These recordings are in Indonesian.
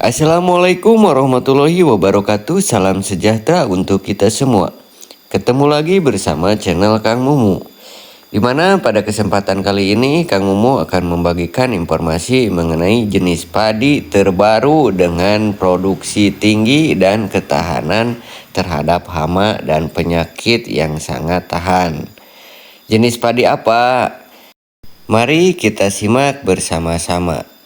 Assalamualaikum warahmatullahi wabarakatuh. Salam sejahtera untuk kita semua. Ketemu lagi bersama channel Kang Mumu. Di mana pada kesempatan kali ini Kang Mumu akan membagikan informasi mengenai jenis padi terbaru dengan produksi tinggi dan ketahanan terhadap hama dan penyakit yang sangat tahan. Jenis padi apa? Mari kita simak bersama-sama.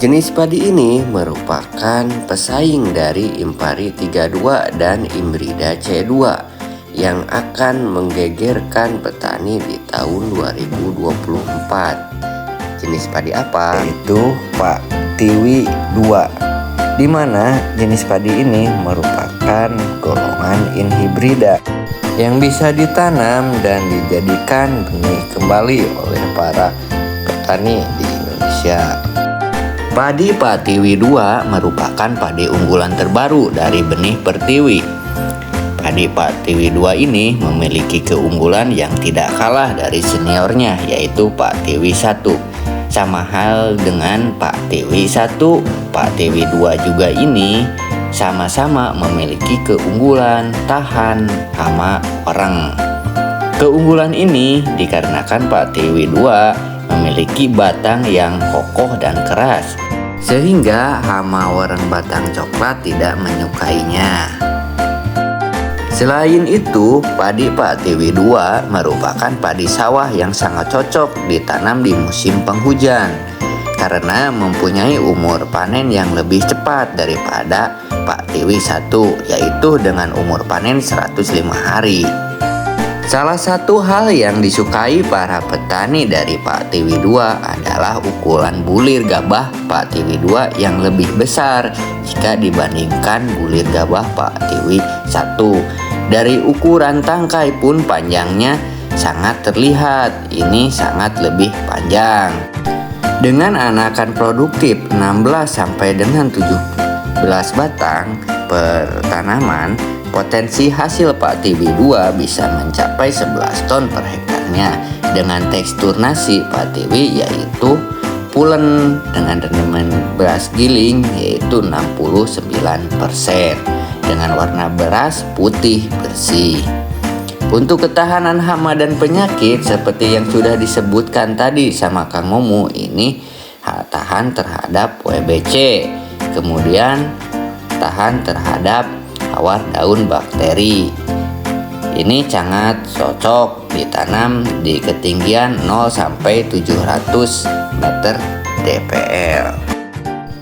Jenis padi ini merupakan pesaing dari Impari 32 dan Imbrida C2 yang akan menggegerkan petani di tahun 2024. Jenis padi apa? Itu Pak Tiwi 2. Di mana jenis padi ini merupakan golongan inhibrida yang bisa ditanam dan dijadikan benih kembali oleh para petani di Indonesia. Padi Patiwi 2 merupakan padi unggulan terbaru dari benih Pertiwi. Padi Patiwi 2 ini memiliki keunggulan yang tidak kalah dari seniornya yaitu Pak Tiwi 1. Sama hal dengan Pak Tiwi 1, Pak Tiwi 2 juga ini sama-sama memiliki keunggulan tahan hama orang. Keunggulan ini dikarenakan Pak Tiwi 2 memiliki batang yang kokoh dan keras, sehingga hama warang batang coklat tidak menyukainya. Selain itu, padi Pak Tiwi 2 merupakan padi sawah yang sangat cocok ditanam di musim penghujan karena mempunyai umur panen yang lebih cepat daripada Pak Tiwi 1 yaitu dengan umur panen 105 hari. Salah satu hal yang disukai para petani dari Pak Tiwi 2 adalah ukuran bulir gabah Pak Tiwi 2 yang lebih besar jika dibandingkan bulir gabah Pak Tiwi 1. Dari ukuran tangkai pun panjangnya sangat terlihat, ini sangat lebih panjang. Dengan anakan produktif 16 sampai dengan 17 batang per tanaman, Potensi hasil Pak TV 2 bisa mencapai 11 ton per hektarnya. Dengan tekstur nasi Pak TV yaitu pulen. Dengan rendemen beras giling yaitu 69% dengan warna beras putih bersih. Untuk ketahanan hama dan penyakit seperti yang sudah disebutkan tadi sama Kang Momo ini tahan terhadap WBC, kemudian tahan terhadap tawar daun bakteri. Ini sangat cocok ditanam di ketinggian 0 sampai 700 meter DPL.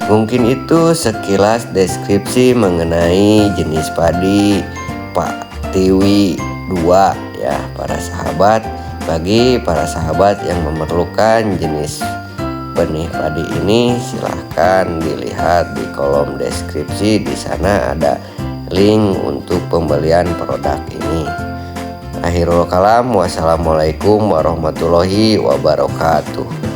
Mungkin itu sekilas deskripsi mengenai jenis padi Pak Tiwi 2 ya para sahabat. Bagi para sahabat yang memerlukan jenis benih padi ini silahkan dilihat di kolom deskripsi di sana ada link untuk pembelian produk ini. Akhirul kalam, wassalamualaikum warahmatullahi wabarakatuh.